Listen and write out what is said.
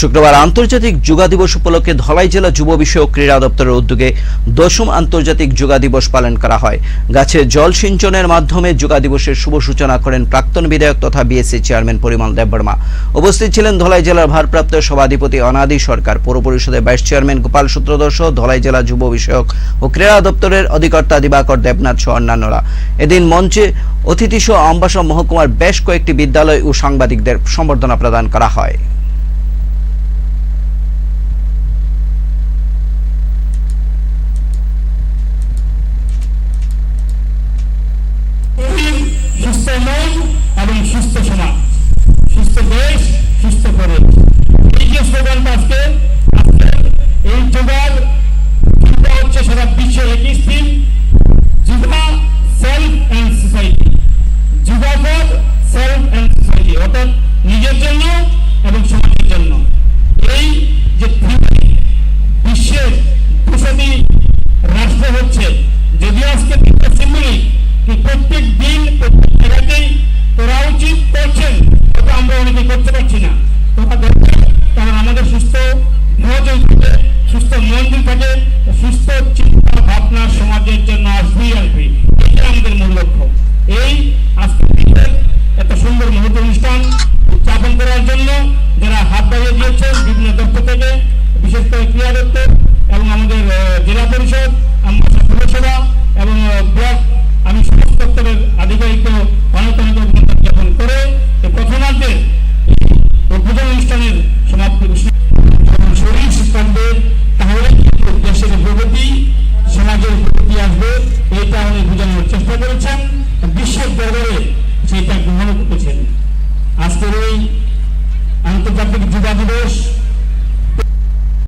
শুক্রবার আন্তর্জাতিক যোগা দিবস উপলক্ষে ধলাই জেলা যুব বিষয়ক ক্রীড়া দপ্তরের উদ্যোগে দশম আন্তর্জাতিক যোগা দিবস পালন করা হয়। গাছে জল সিঞ্চনের মাধ্যমে যোগা দিবসের শুভ সূচনা করেন প্রাক্তন বিধায়ক তথা বিএসসি চেয়ারম্যান পরিমল দেববর্মা। উপস্থিত ছিলেন ধলাই জেলার ভারপ্রাপ্ত সভাধিপতি অনাদি সরকার, পৌর পরিষদের ভাইস চেয়ারম্যান গোপাল সূত্রধর সহ ধলাই জেলা যুব বিষয়ক ও ক্রীড়া দপ্তরের অধিকর্তা দিবাকর দেবনাথ সহ অন্যান্যরা। এদিন মঞ্চে অতিথি সহ অম্বাসা মহকুমার বেশ কয়েকটি বিদ্যালয় ও সাংবাদিকদের সম্বর্ধনা প্রদান করা হয় শরীর, সুস্থ মন এবং সুস্থ সমাজ। সুস্থ দেশ, সুস্থ করে। এই যে স্লোগানটা আজকে আজকে এই যোগার চিন্তা হচ্ছে সারা বিশ্বের একই theme yoga self and society yoga for self and society অর্থাৎ নিজের জন্য এবং সমাজের জন্য। এই যে বিশ্বের দুশোটি রাষ্ট্র হচ্ছে, যদিও আজকে প্রত্যেক দিন প্রত্যেক করা উচিত করছেন তবে আমরা অনেকে করতে পারছি না। তোমরা করছেন কারণ আমাদের সুস্থ যদি থাকে, সুস্থ মন থাকে, সুস্থ দরবারে সেটা গ্রহণ করেছেন আজকের এই আন্তর্জাতিক যুবা দিবস